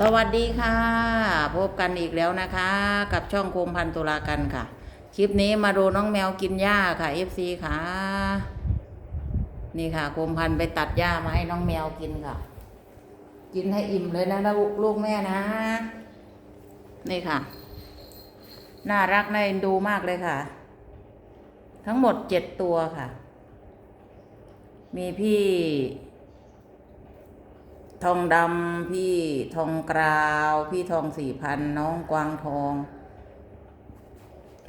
สวัสดีค่ะ พบกันอีกแล้วนะคะ กับช่องโคมพันตุลากันค่ะ คลิปนี้มาดูน้องแมวกินหญ้าค่ะ FC ค่ะ นี่ค่ะโคมพันไปตัดหญ้ามาให้น้องแมวกินค่ะ กินให้อิ่มเลยนะลูกลูกแม่นะ นี่ค่ะ น่ารักน่าเอ็นดูมากเลยค่ะ ทั้งหมดเจ็ดตัวค่ะ มีพี่ ทองดำพี่ทองกราว พี่ทองสี่พันน้องกวางทอง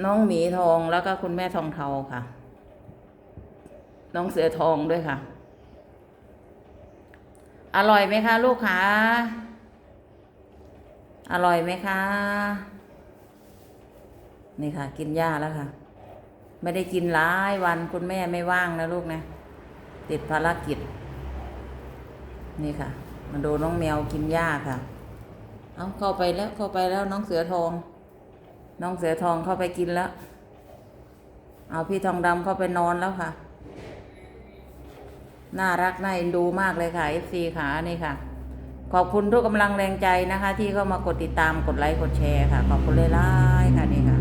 น้องหมีทองแล้วก็คุณแม่ทองเทาค่ะ น้องเสือทองด้วยค่ะ อร่อยไหมคะ ลูกคะอร่อยไหมคะ นี่ค่ะ กินหญ้าแล้วค่ะ ไม่ได้กินหลายวันคุณแม่ไม่ว่างนะลูกนะ ติดภารกิจ นี่ค่ะ มาดูน้องแมวกินหญ้าค่ะ เอาเข้าไปแล้วเข้าไปแล้วน้องเสือทอง น้องเสือทองเข้าไปกินแล้ว เอาพี่ทองดำเข้าไปนอนแล้วค่ะ น่ารักน่าเอ็นดูมากเลยค่ะ FC ค่ะนี่ค่ะ ขอบคุณทุกกำลังแรงใจนะคะ ที่เข้ามากดติดตามกดไลค์กดแชร์ค่ะ ขอบคุณเลยล่ายค่ะนี่ค่ะ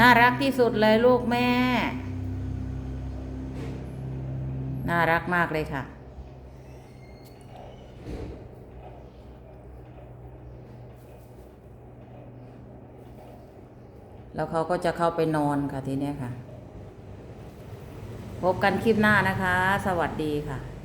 น่ารักที่สุดเลยลูกแม่ น่ารักมากเลยค่ะ แล้วเขาก็จะเข้าไปนอนค่ะทีเนี้ยค่ะ พบกันคลิปหน้านะคะ สวัสดีค่ะ